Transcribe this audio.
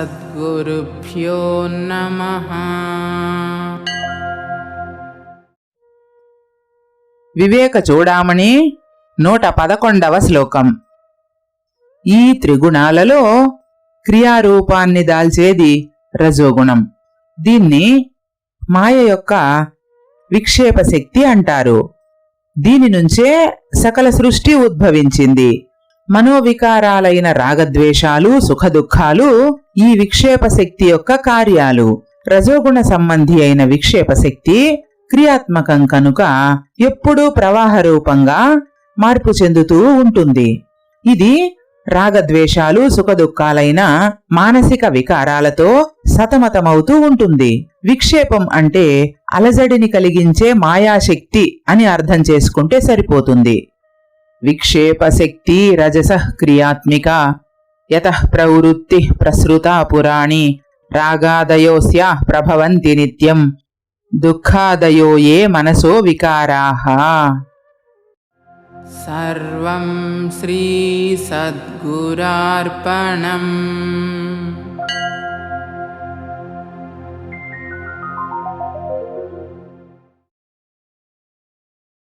श्रीसद्गुरुभ्यो नमः వివేక చూడామణి నూట పదకొండవ శ్లోకం ఈ త్రిగుణాలలో క్రియారూపాన్ని దాల్చేది రజోగుణం దీన్ని మాయ యొక్క విక్షేప శక్తి అంటారు దీని నుంచే సకల సృష్టి ఉద్భవించింది మనోవికారాలైన రాగద్వేషాలు సుఖదుఖాలు ఈ విక్షేప శక్తి యొక్క కార్యాలు. రజోగుణ సంబంధి అయిన విక్షేప శక్తి క్రియాత్మకం కనుక ఎప్పుడూ ప్రవాహ రూపంగా మార్పు చెందుతూ ఉంటుంది. ఇది రాగద్వేషాలు సుఖదుఖాలైన మానసిక వికారాలతో సతమతమవుతూ ఉంటుంది. విక్షేపం అంటే అలజడిని కలిగించే మాయాశక్తి అని అర్థం చేసుకుంటే సరిపోతుంది. విక్షేప శక్తి రజస క్రియాత్మిక యత ప్రవృత్తి ప్రసృతా పురాణి రాగాదయోస్యా ప్రభవంతి నిత్యం దుఃఖాదయో ఏ మనసో వికారాః सर्वं श्रीसद्गुरार्पणम्